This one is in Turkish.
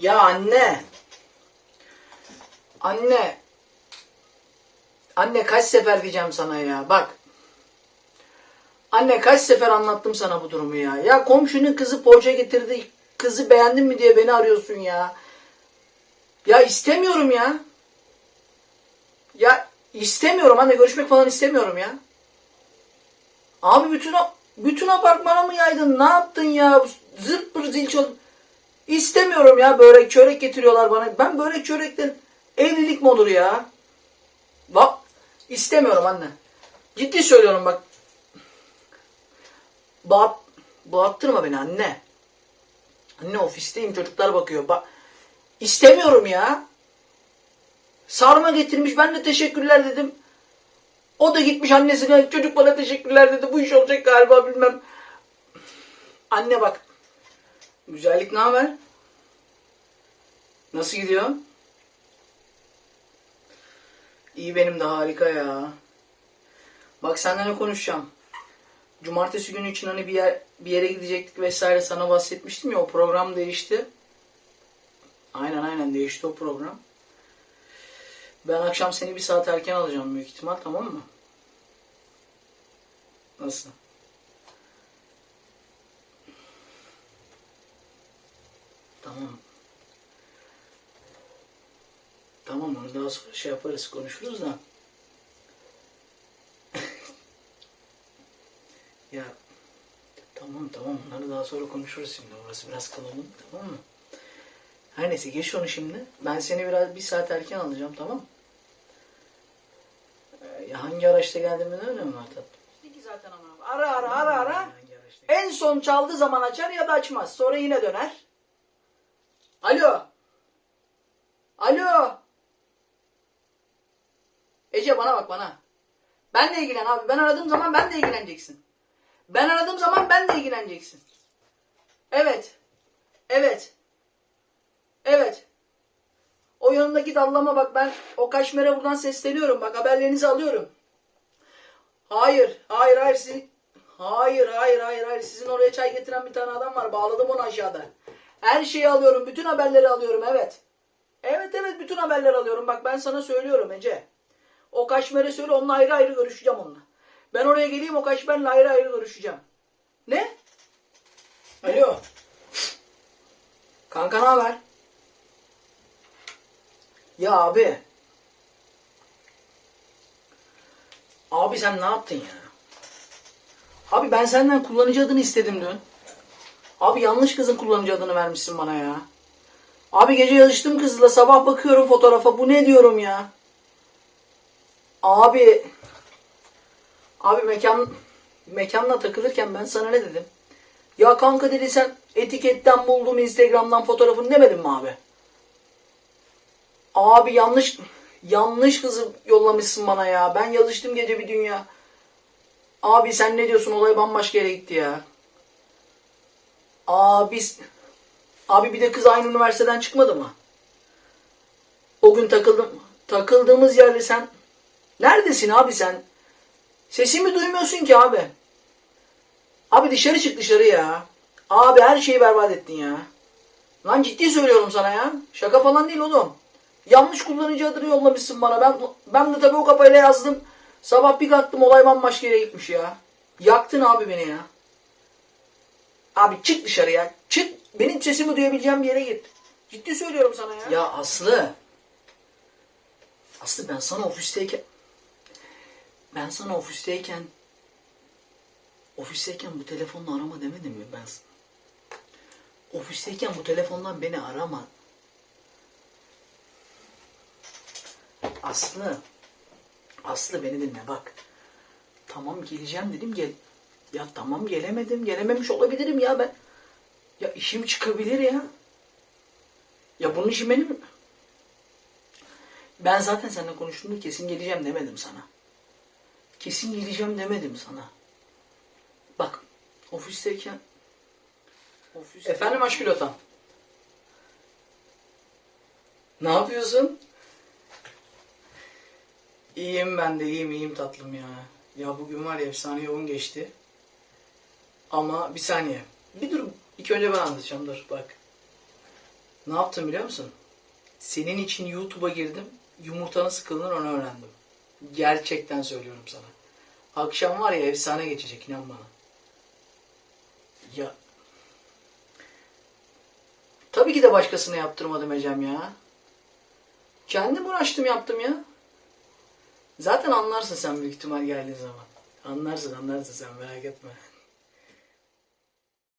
Ya anne. Anne. Anne kaç sefer diyeceğim sana ya. Bak. Anne kaç sefer anlattım sana bu durumu ya. Ya komşunun kızı poğaça getirdi. Kızı beğendin mi diye beni arıyorsun ya. Ya istemiyorum ya. Ya istemiyorum anne görüşmek falan istemiyorum ya. Abi bütün bütün apartmana mı yaydın? Ne yaptın ya? Zırt pır zil çal. İstemiyorum ya börek çörek getiriyorlar bana. Ben börek çörekten evlilik mi olur ya? Bak istemiyorum anne. Ciddi söylüyorum bak. Bağ, bağırttırma beni anne. Anne ofisteyim çocuklar bakıyor. Bak istemiyorum ya. Sarma getirmiş ben de teşekkürler dedim. O da gitmiş annesine çocuk bana teşekkürler dedi. Bu iş olacak galiba bilmem. Anne bak. Güzellik ne haber? Nasıl gidiyor? İyi benim de harika ya. Bak senden ne konuşacağım. Cumartesi günü için hani bir yer bir yere gidecektik vesaire sana bahsetmiştim ya o program değişti. Aynen aynen değişti o program. Ben akşam seni bir saat erken alacağım büyük ihtimal tamam mı? Nasıl? Tamam. Tamam onu daha sonra şey yaparız konuşuruz da. ya tamam tamam onları daha sonra konuşuruz şimdi. Orası biraz kalabalık tamam mı? Her neyse geç onu şimdi. Ben seni biraz bir saat erken alacağım tamam mı? Ee, hangi araçta geldiğimden öyle mi var tatlım? İki zaten ama. Ara ara ara ara. Hangi araçta En son çaldığı zaman açar ya da açmaz. Sonra yine döner. Alo. Alo. Ece bana bak bana. Benle ilgilen abi. Ben aradığım zaman ben de ilgileneceksin. Ben aradığım zaman ben de ilgileneceksin. Evet. Evet. Evet. O yanındaki dallama bak ben o kaşmere buradan sesleniyorum. Bak haberlerinizi alıyorum. Hayır. Hayır hayır sizin Hayır hayır hayır hayır sizin oraya çay getiren bir tane adam var. Bağladım onu aşağıda. Her şeyi alıyorum. Bütün haberleri alıyorum. Evet. Evet evet bütün haberleri alıyorum. Bak ben sana söylüyorum Ece. O kaşmere söyle onunla ayrı ayrı görüşeceğim onunla. Ben oraya geleyim o kaşmerle ayrı ayrı görüşeceğim. Ne? Alo. Kanka ne haber? Ya abi. Abi sen ne yaptın ya? Abi ben senden kullanıcı adını istedim dün. Abi yanlış kızın kullanıcı adını vermişsin bana ya. Abi gece yazıştım kızla sabah bakıyorum fotoğrafa bu ne diyorum ya. Abi abi mekan mekanla takılırken ben sana ne dedim? Ya kanka dedi sen etiketten buldum Instagram'dan fotoğrafını demedin mi abi? Abi yanlış yanlış kızı yollamışsın bana ya. Ben yazıştım gece bir dünya. Abi sen ne diyorsun? Olay bambaşka yere gitti ya. Abi abi bir de kız aynı üniversiteden çıkmadı mı? O gün takıldım takıldığımız yerde sen neredesin abi sen? Sesimi duymuyorsun ki abi. Abi dışarı çık dışarı ya. Abi her şeyi berbat ettin ya. Lan ciddi söylüyorum sana ya. Şaka falan değil oğlum. Yanlış kullanıcı adını yollamışsın bana. Ben ben de tabii o kafayla yazdım. Sabah bir kalktım olay bambaşka yere gitmiş ya. Yaktın abi beni ya. Abi çık dışarı ya. Çık. Benim sesimi duyabileceğim bir yere git. Ciddi söylüyorum sana ya. Ya Aslı. Aslı ben sana ofisteyken ben sana ofisteyken ofisteyken bu telefonla arama demedim mi ben? Ofisteyken bu telefondan beni arama. Aslı. Aslı beni dinle bak. Tamam geleceğim dedim gel. Ya tamam gelemedim. Gelememiş olabilirim ya ben. Ya işim çıkabilir ya. Ya bunun işi benim. Ben zaten seninle konuştuğumda kesin geleceğim demedim sana. Kesin geleceğim demedim sana. Bak ofisteyken ofis Efendim aşkülotam. Ne yapıyorsun? İyiyim ben de iyiyim iyiyim tatlım ya. Ya bugün var ya efsane yoğun geçti. Ama bir saniye. Bir dur. İlk önce ben anlatacağım dur bak. Ne yaptım biliyor musun? Senin için YouTube'a girdim. Yumurtanın sıkıldığını onu öğrendim. Gerçekten söylüyorum sana. Akşam var ya efsane geçecek inan bana. Ya. Tabii ki de başkasına yaptırmadım Ecem ya. Kendim uğraştım yaptım ya. Zaten anlarsın sen büyük ihtimal geldiğin zaman. Anlarsın anlarsın sen merak etme.